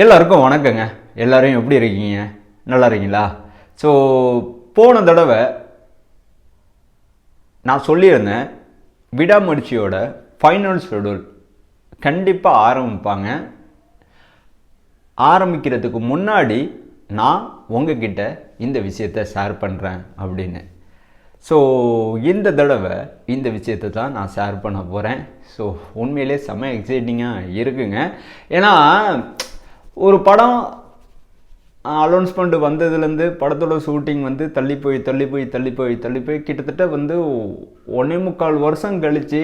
எல்லாருக்கும் வணக்கங்க. எல்லோரையும் எப்படி இருக்கீங்க? நல்லா இருக்கீங்களா? ஸோ போன தடவை நான் சொல்லியிருந்தேன் விடாமுயற்சியோட ஃபைனல் ஷெடியூல் கண்டிப்பாக ஆரம்பிப்பாங்க. ஆரம்பிக்கிறதுக்கு முன்னாடி நான் உங்ககிட்ட இந்த விஷயத்தை ஷேர் பண்ணுறேன் அப்படின்னு. ஸோ இந்த தடவை இந்த விஷயத்தை தான் நான் ஷேர் பண்ண போகிறேன் ஸோ உண்மையிலே செம்ம எக்ஸைட்டிங்காக இருக்குங்க. ஏன்னா ஒரு படம் அலௌன்ஸ்மெண்ட் வந்ததுலேருந்து படத்தோட ஷூட்டிங் வந்து தள்ளி போய் தள்ளி போய் தள்ளி போய் தள்ளி போய் கிட்டத்தட்ட வந்து ஒன்றே முக்கால் வருஷம் கழித்து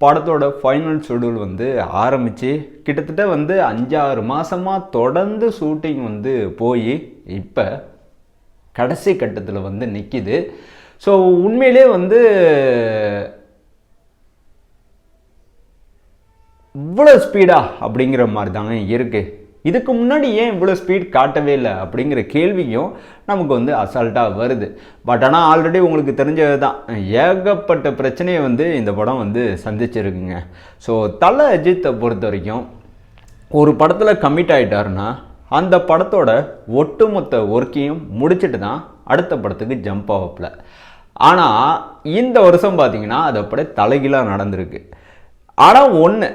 படத்தோட ஃபைனல் ஷெடியூல் வந்து ஆரம்பித்து கிட்டத்தட்ட வந்து அஞ்சாறு மாதமாக தொடர்ந்து ஷூட்டிங் வந்து போய் இப்போ கடைசி கட்டத்தில் வந்து நிற்கிது ஸோ உண்மையிலே வந்து இவ்வளோ ஸ்பீடா அப்படிங்கிற மாதிரி தாங்க இருக்குது இதுக்கு முன்னாடி ஏன் இவ்வளோ ஸ்பீட் காட்டவே இல்லை அப்படிங்கிற கேள்வியும் நமக்கு வந்து அசால்ட்டாக வருது. பட் ஆனால் ஆல்ரெடி உங்களுக்கு தெரிஞ்சது தான். ஏகப்பட்ட பிரச்சனையை வந்து இந்த படம் வந்து சந்திச்சிருக்குங்க. ஸோ தலை அஜித்தை பொறுத்த வரைக்கும் ஒரு படத்தில் கமிட் ஆகிட்டாருன்னா அந்த படத்தோட ஒட்டுமொத்த ஒர்க்கையும் முடிச்சுட்டு தான் அடுத்த படத்துக்கு ஜம்ப் ஆகப்பில். ஆனால் இந்த வருஷம் பார்த்தீங்கன்னா அது அப்படியே தலைகீழாக நடந்திருக்கு. ஆனால் ஒன்று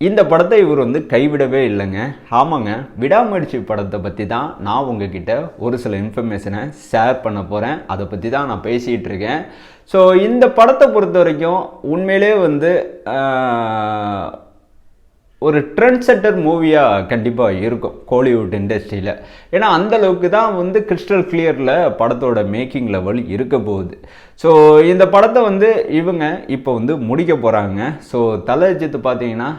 இந்த படத்தை இவர் வந்து கைவிடவே இல்லைங்க. ஆமாங்க. விடாமுயற்சி படத்தை பற்றி தான் நான் உங்ககிட்ட ஒரு சில இன்ஃபர்மேஷனை ஷேர் பண்ண போகிறேன் அதை பற்றி தான் நான் பேசிகிட்டு இருக்கேன். ஸோ இந்த படத்தை பொறுத்த வரைக்கும் உண்மையிலே வந்து ஒரு ட்ரெண்ட் செட்டர் மூவியாக கண்டிப்பாக இருக்கும் கோலிவுட் இண்டஸ்ட்ரியில் ஏன்னா அந்த அளவுக்கு தான் வந்து கிறிஸ்டல் கிளியரில் படத்தோட மேக்கிங் லெவல் இருக்க போகுது. ஸோ இந்த படத்தை வந்து இவங்க இப்போ வந்து முடிக்க போகிறாங்க ஸோ தலை பார்த்தீங்கன்னா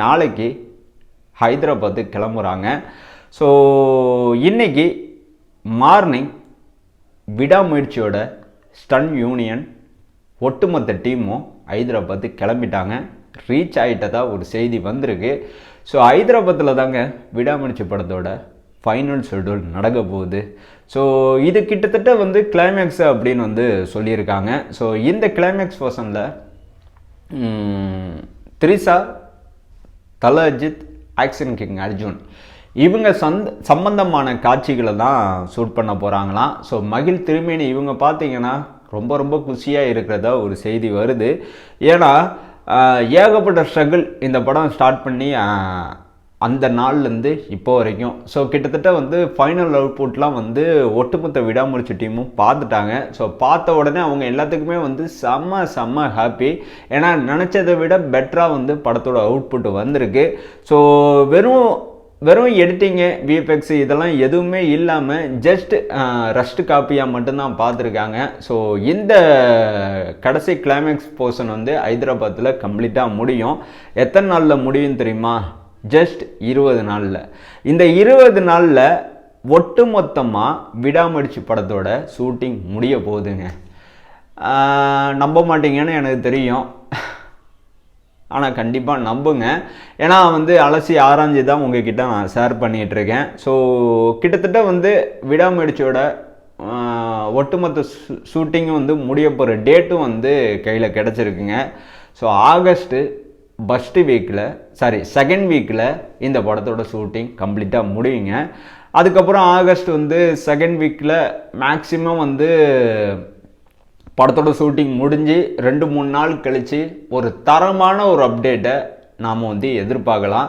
நாளைக்கு ஹைதராபாத்து கிளம்புறாங்க. ஸோ இன்னைக்கு மார்னிங் விடாமுயற்சியோட ஸ்டன் யூனியன் ஒட்டுமொத்த டீமும் ஹைதராபாத்து கிளம்பிட்டாங்க. ரீச் ஆகிட்டதா ஒரு செய்தி வந்திருக்கு. ஸோ ஹைதராபாத்தில் தாங்க விடாமுயற்சி படத்தோட ஃபைனல் ஷெடியூல் நடக்க போகுது. ஸோ இது கிட்டத்தட்ட வந்து கிளைமேக்ஸ் அப்படின்னு வந்து சொல்லியிருக்காங்க. ஸோ இந்த climax பர்சனில் Trisha Thala Ajith action king Arjun. இவங்க சந்த சம்பந்தமான காட்சிகளை தான் ஷூட் பண்ண போகிறாங்களாம் ஸோ மகிழ் திருமேனி இவங்க பார்த்தீங்கன்னா ரொம்ப ரொம்ப குஷியாக இருக்கிறதா ஒரு செய்தி வருது. ஏன்னா ஏகப்பட்ட ஸ்ட்ரகிள் இந்த படம் ஸ்டார்ட் பண்ணி அந்த நாள்லேருந்து இப்போ வரைக்கும். ஸோ கிட்டத்தட்ட வந்து ஃபைனல் அவுட்புட்லாம் வந்து ஒட்டுமொத்த விடாமுயற்சி டீமும் பார்த்துட்டாங்க. ஸோ பார்த்த உடனே அவங்க எல்லாத்துக்குமே வந்து செம்ம செம்ம ஹாப்பி ஏன்னா நினச்சதை விட பெட்டராக வந்து படத்தோட அவுட்புட் வந்திருக்கு. ஸோ வெறும் வெறும் எடிட்டிங்கு விஎஃப்எக்ஸ் இதெல்லாம் எதுவுமே இல்லாமல் ஜஸ்ட் ரஷ்ட் காப்பியாக மட்டும்தான் பார்த்துருக்காங்க. ஸோ இந்த கடைசி கிளைமேக்ஸ் போர்ஷன் வந்து ஹைதராபாத்தில் கம்ப்ளீட்டாக முடியும். எத்தனை நாளில் முடியும் தெரியுமா? ஜஸ்ட் இருபது நாளில். இந்த இருபது நாளில் ஒட்டு மொத்தமாக விடாமடிச்சு படத்தோட ஷூட்டிங் முடிய போகுதுங்க. நம்ப மாட்டீங்கன்னு எனக்கு தெரியும். ஆனால் கண்டிப்பாக நம்புங்க. ஏன்னா வந்து அலசி ஆராய்ஞ்சு தான் உங்ககிட்ட நான் ஷேர் பண்ணிகிட்ருக்கேன் ஸோ கிட்டத்தட்ட வந்து விடாமுயற்சியோட ஒட்டுமொத்த ஷூட்டிங்கும் வந்து முடிய போகிற டேட்டும் வந்து கையில் கிடச்சிருக்குங்க. ஸோ ஆகஸ்ட்டு ஃபஸ்ட்டு வீக்கில் சாரி செகண்ட் வீக்கில் இந்த படத்தோட ஷூட்டிங் கம்ப்ளீட்டாக முடியுங்க. அதுக்கப்புறம் ஆகஸ்ட் வந்து செகண்ட் வீக்கில் மேக்ஸிமம் வந்து படத்தோட ஷூட்டிங் முடிஞ்சு ரெண்டு மூணு நாள் கழித்து ஒரு தரமான ஒரு அப்டேட்டை நாம் வந்து எதிர்பார்க்கலாம்.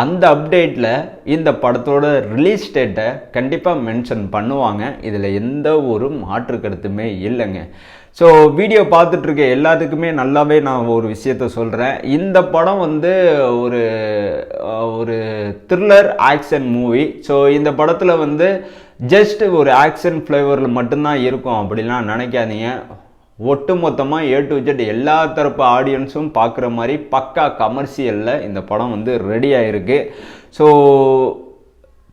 அந்த அப்டேட்டில் இந்த படத்தோட ரிலீஸ் டேட்டை கண்டிப்பாக மென்ஷன் பண்ணுவாங்க. இதில் எந்த ஒரு மாற்று கருத்துமே இல்லைங்க. ஸோ வீடியோ பார்த்துட்ருக்க எல்லாத்துக்குமே நல்லாவே நான் ஒரு விஷயத்த சொல்கிறேன் இந்த படம் வந்து ஒரு ஒரு த்ரில்லர் ஆக்ஷன் மூவி ஸோ இந்த படத்தில் வந்து ஜஸ்ட் ஒரு ஆக்ஷன் ஃப்ளேவரில் மட்டும்தான் இருக்கும் அப்படிலாம் நினைக்காதீங்க. ஒட்டு மொத்தமாக ஏ டு ஜெட் எல்லா தரப்பு ஆடியன்ஸும் பார்க்குற மாதிரி பக்கா கமர்ஷியலில் இந்த படம் வந்து ரெடி ஆகிருக்கு ஸோ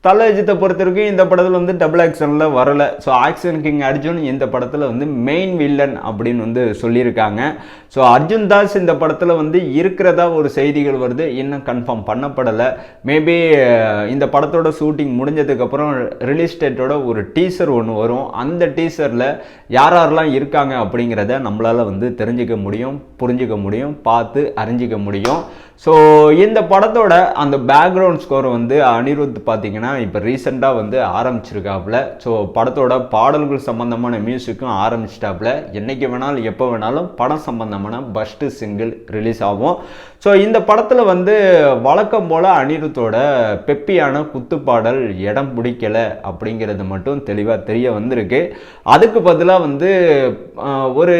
தல அஜித்தை பொறுத்த வரைக்கும் இந்த படத்தில் வந்து டபுள் ஆக்ஷனில் வரலை. ஸோ ஆக்ஷன் கிங் அர்ஜுன் இந்த படத்தில் வந்து மெயின் வில்லன் அப்படின்னு வந்து சொல்லியிருக்காங்க. ஸோ அர்ஜுன் தாஸ் இந்த படத்தில் வந்து இருக்கிறதா ஒரு செய்திகள் வருது. இன்னும் கன்ஃபார்ம் பண்ணப்படலை. மேபி இந்த படத்தோட ஷூட்டிங் முடிஞ்சதுக்கப்புறம் ரிலீஸ் டேட்டோட ஒரு டீசர் ஒன்று வரும். அந்த டீசரில் யார் யாரெல்லாம் இருக்காங்க அப்படிங்கிறத நம்மளால் வந்து தெரிஞ்சுக்க முடியும் புரிஞ்சுக்க முடியும் பார்த்து அறிஞ்சிக்க முடியும். ஸோ இந்த படத்தோட அந்த பேக்ரவுண்ட் ஸ்கோர் வந்து அனிருத் பார்த்தீங்கன்னா இப்போ ரீசெண்டாக வந்து ஆரம்பிச்சிருக்காப்புல. ஸோ படத்தோட பாடல்கள் சம்பந்தமான மியூசிக்கும் ஆரம்பிச்சிட்டாப்புல. என்றைக்கு வேணாலும் எப்போ வேணாலும் படம் சம்பந்தமான ஃபஸ்ட்டு சிங்கிள் ரிலீஸ் ஆகும். ஸோ இந்த படத்தில் வந்து வழக்கம் போல் அனிருத்தோட பெப்பியான குத்துப்பாடல் இடம் பிடிக்கலை அப்படிங்கிறது மட்டும் தெளிவாக தெரிய வந்திருக்கு. அதுக்கு பதிலாக வந்து ஒரு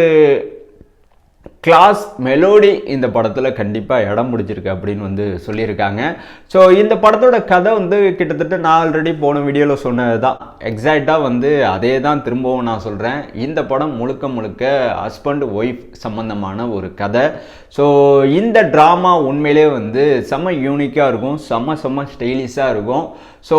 கிளாஸ் மெலோடி இந்த படத்தில் கண்டிப்பாக இடம் பிடிச்சிருக்கு அப்படின்னு வந்து சொல்லியிருக்காங்க. ஸோ இந்த படத்தோட கதை வந்து கிட்டத்தட்ட நான் ஆல்ரெடி போன வீடியோவில் சொன்னது தான் எக்ஸாக்டாக வந்து அதே தான் திரும்பவும் நான் சொல்கிறேன் இந்த படம் முழுக்க முழுக்க ஹஸ்பண்ட் ஒய்ஃப் சம்மந்தமான ஒரு கதை. ஸோ இந்த ட்ராமா உண்மையிலே வந்து செம்ம யூனிக்காக இருக்கும். செம்ம செம்ம ஸ்டைலிஷாக இருக்கும். ஸோ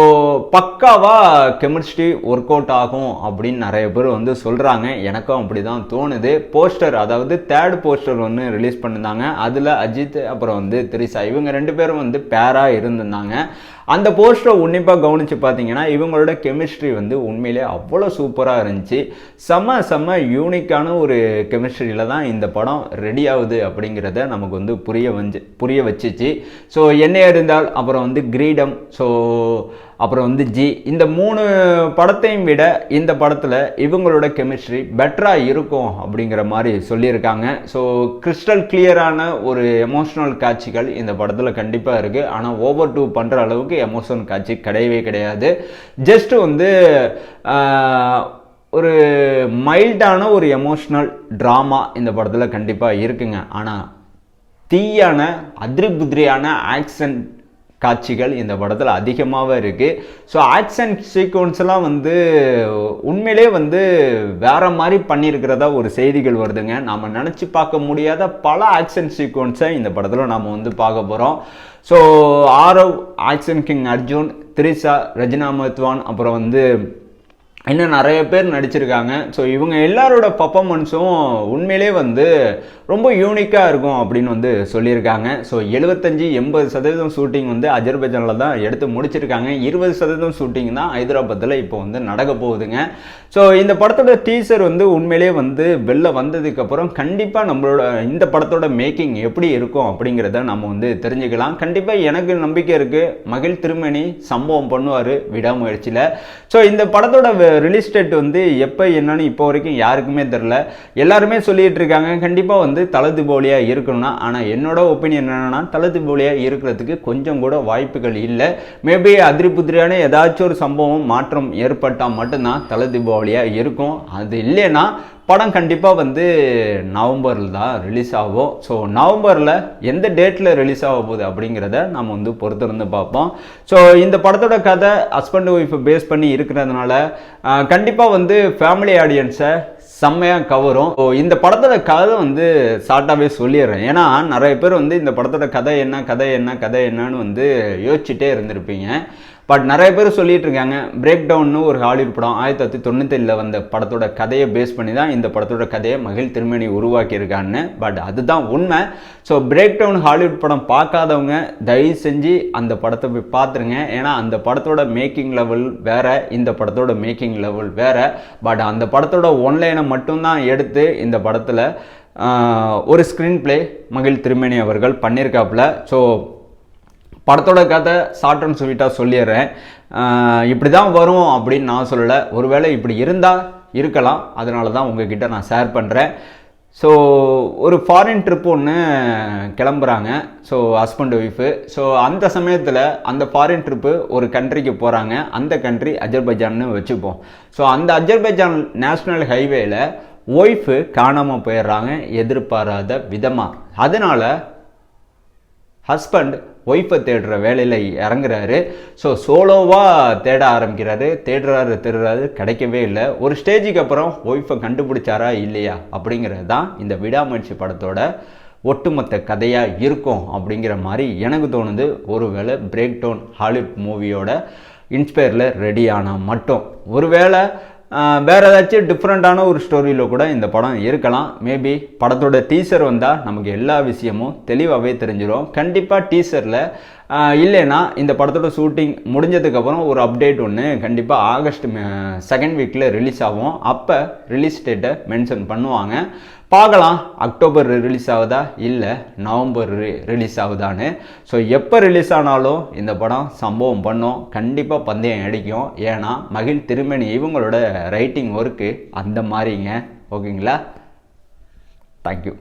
பக்காவாக கெமிஸ்ட்ரி ஒர்க் அவுட் ஆகும் அப்படின்னு நிறைய பேர் வந்து சொல்கிறாங்க எனக்கும் அப்படி தான் தோணுது. போஸ்டர் அதாவது தேர்ட் போஸ்டர் ஒன்று ரிலீஸ் பண்ணியிருந்தாங்க அதில் அஜித் அப்புறம் வந்து திரிசா இவங்க ரெண்டு பேரும் வந்து பேராக இருந்திருந்தாங்க. அந்த போஸ்டரை உன்னிப்பாக கவனித்து பார்த்தீங்கன்னா இவங்களோட கெமிஸ்ட்ரி வந்து உண்மையிலே அவ்வளோ சூப்பராக இருந்துச்சு. செம்ம செம்ம யூனிக்கான ஒரு கெமிஸ்ட்ரியில் தான் இந்த படம் ரெடி ஆகுது அப்படிங்கிறத நமக்கு வந்து புரிய வந்து புரிய வச்சுச்சு. ஸோ என்ன இருந்தால் அப்புறம் வந்து கிரீடம். ஸோ அப்புறம் வந்து ஜி இந்த மூணு படத்தையும் விட இந்த படத்தில் இவங்களோட கெமிஸ்ட்ரி பெட்டராக இருக்கும் அப்படிங்கிற மாதிரி சொல்லியிருக்காங்க. ஸோ கிறிஸ்டல் கிளியரான ஒரு எமோஷனல் காட்சிகள் இந்த படத்தில் கண்டிப்பாக இருக்குது ஆனால் ஓவர் டூ பண்ணுற அளவுக்கு எமோஷனல் காட்சி கிடையவே கிடையாது. ஜஸ்ட் வந்து ஒரு மைல்டான ஒரு எமோஷ்னல் ட்ராமா இந்த படத்தில் கண்டிப்பாக இருக்குங்க. ஆனால் தீயான அதிரி புதிரியான காட்சிகள் இந்த படத்தில் அதிகமாகவே இருக்குது ஸோ ஆக்ஷன் சீக்வன்ஸ்லாம் வந்து உண்மையிலே வந்து வேறு மாதிரி பண்ணியிருக்கிறதா ஒரு செய்திகள் வருதுங்க. நாம் நினச்சி பார்க்க முடியாத பல ஆக்ஷன் சீக்வன்ஸை இந்த படத்தில் நாம் வந்து பார்க்க போகிறோம் so Aarav action king Arjun Trisha Regina மத்வான் அப்புறம் வந்து இன்னும் நிறைய பேர் நடிச்சிருக்காங்க. ஸோ இவங்க எல்லாரோட பர்ஃபாமன்ஸும் உண்மையிலே வந்து ரொம்ப யூனிக்காக இருக்கும் அப்படின்னு வந்து சொல்லியிருக்காங்க. ஸோ எழுபத்தஞ்சி எண்பது சதவீதம் ஷூட்டிங் வந்து அஜர்பைஜானில் தான் எடுத்து முடிச்சிருக்காங்க. இருபது சதவீதம் ஷூட்டிங் தான் ஹைதராபாத்தில் இப்போ வந்து நடக்க போகுதுங்க. ஸோ இந்த படத்தோட டீசர் வந்து உண்மையிலே வந்து வெளில வந்ததுக்கப்புறம் கண்டிப்பாக நம்மளோட இந்த படத்தோட மேக்கிங் எப்படி இருக்கும் அப்படிங்கிறத நம்ம வந்து தெரிஞ்சுக்கலாம். கண்டிப்பாக எனக்கு நம்பிக்கை இருக்குது மகிழ் திருமணி சம்பவம் பண்ணுவார் விடாமுயற்சியில். ஸோ இந்த படத்தோட ரிலீஸ் டேட் வந்து எப்போ என்னன்னு இப்போ வரைக்கும் யாருக்குமே தெரில எல்லாருமே சொல்லிட்டு இருக்காங்க. கண்டிப்பாக வந்து தலது போலியாக இருக்கணும்னா ஆனால் என்னோட ஒப்பீனியன் என்னென்னா தலது போலியாக இருக்கிறதுக்கு கொஞ்சம் கூட வாய்ப்புகள் இல்லை. மேபி அதிரிபுதிரியான ஏதாச்சும் ஒரு சம்பவம் மாற்றம் ஏற்பட்டால் மட்டும்தான் தல தீபாவளியாக இருக்கும். அது இல்லைன்னா படம் கண்டிப்பாக வந்து நவம்பரில் தான் ரிலீஸ் ஆகும். ஸோ நவம்பரில் எந்த டேட்டில் ரிலீஸ் ஆக போகுது அப்படிங்கிறத நம்ம வந்து பொறுத்திருந்து பார்ப்போம். ஸோ இந்த படத்தோட கதை ஹஸ்பண்ட் ஒய்ஃபை பேஸ் பண்ணி இருக்கிறதுனால கண்டிப்பாக வந்து ஃபேமிலி ஆடியன்ஸை செம்மையாக கவரும். ஸோ இந்த படத்தோட கதை வந்து ஷார்ட்டாகவே சொல்லிடுறேன். ஏன்னா நிறைய பேர் வந்து இந்த படத்தோட கதை என்ன கதை என்ன கதை என்னன்னு வந்து யோசிச்சுட்டே இருந்திருப்பீங்க. பட் நிறைய பேர் சொல்லிட்டு இருக்காங்க பிரேக் டவுன்னு ஒரு ஹாலிவுட் படம் ஆயிரத்தி தொள்ளாயிரத்தி தொண்ணூத்தேழில் வந்த படத்தோட கதையை பேஸ் பண்ணி தான் இந்த படத்தோட கதையை மகிழ் திருமணி உருவாக்கியிருக்கான்னு. பட் அதுதான் உண்மை. ஸோ பிரேக் டவுன் ஹாலிவுட் படம் பார்க்காதவங்க தயவு செஞ்சு அந்த படத்தை போய் பார்த்துருங்க. ஏன்னா அந்த படத்தோட மேக்கிங் லெவல் வேறு இந்த படத்தோட மேக்கிங் லெவல் வேறு. பட் அந்த படத்தோட ஒன்லைனை மட்டும்தான் எடுத்து இந்த படத்தில் ஒரு ஸ்க்ரீன் ப்ளே மகிழ் திருமணி அவர்கள் பண்ணியிருக்காப்புல. ஸோ படத்தோட கதை ஷார்ட் அண்ட் ஸ்வீட்டாக சொல்லிடுறேன். இப்படி தான் வரும் அப்படின்னு நான் சொல்லலை. ஒருவேளை இப்படி இருந்தால் இருக்கலாம். அதனால தான் உங்ககிட்ட நான் ஷேர் பண்ணுறேன் ஸோ ஒரு ஃபாரின் ட்ரிப் ஒன்று கிளம்புறாங்க. ஸோ ஹஸ்பண்ட் ஒய்ஃபு ஸோ அந்த சமயத்தில் அந்த ஃபாரின் ட்ரிப்பு ஒரு கண்ட்ரிக்கு போகிறாங்க அந்த கண்ட்ரி அஜர்பைஜான்னு வச்சுப்போம். ஸோ அந்த அஜர்பைஜான் நேஷ்னல் ஹைவேயில் ஒய்ஃபு காணாமல் போயிடுறாங்க. எதிர்பாராத விதமாக அதனால் ஹஸ்பண்ட் ஒய்ஃபை தேடுற வேலையில் இறங்குறாரு. ஸோ சோலோவாக தேட ஆரம்பிக்கிறாரு. தேடுறாரு தேடுறாரு கிடைக்கவே இல்லை. ஒரு ஸ்டேஜுக்கு அப்புறம் ஒய்ஃபை கண்டுபிடிச்சாரா இல்லையா அப்படிங்கிறது தான் இந்த விடாமுயற்சி படத்தோட ஒட்டுமொத்த கதையாக இருக்கும் அப்படிங்கிற மாதிரி எனக்கு தோணுது. ஒருவேளை பிரேக் டவுன் ஹாலிவுட் மூவியோட இன்ஸ்பயரில் ரெடி ஆனால் மட்டும். ஒருவேளை வேறு ஏதாச்சும் டிஃப்ரெண்ட்டான ஒரு ஸ்டோரியில் கூட இந்த படம் இருக்கலாம். மேபி படத்தோட டீசர் வந்தால் நமக்கு எல்லா விஷயமும் தெளிவாகவே தெரிஞ்சிடும் கண்டிப்பாக டீசரில் இல்லைன்னா இந்த படத்தோட ஷூட்டிங் முடிஞ்சதுக்கப்புறம் ஒரு அப்டேட் ஒன்று கண்டிப்பாக ஆகஸ்ட் செகண்ட் வீக்கில் ரிலீஸ் ஆகும். அப்போ ரிலீஸ் டேட்டை மென்ஷன் பண்ணுவாங்க. பார்க்கலாம் அக்டோபர் ரிலீஸ் ஆகுதா? இல்லை நவம்பர் ரிலீஸ் ஆகுதான்னு. ஸோ எப்போ ரிலீஸ் ஆனாலும் இந்த படம் சம்பவம் பண்ணும். கண்டிப்பாக பந்தயம் அடிக்கும். ஏன்னா மகிழ் திருமணி இவங்களோட ரைட்டிங் ஒர்க்கு அந்த மாதிரிங்க. ஓகேங்களா தேங்க்யூ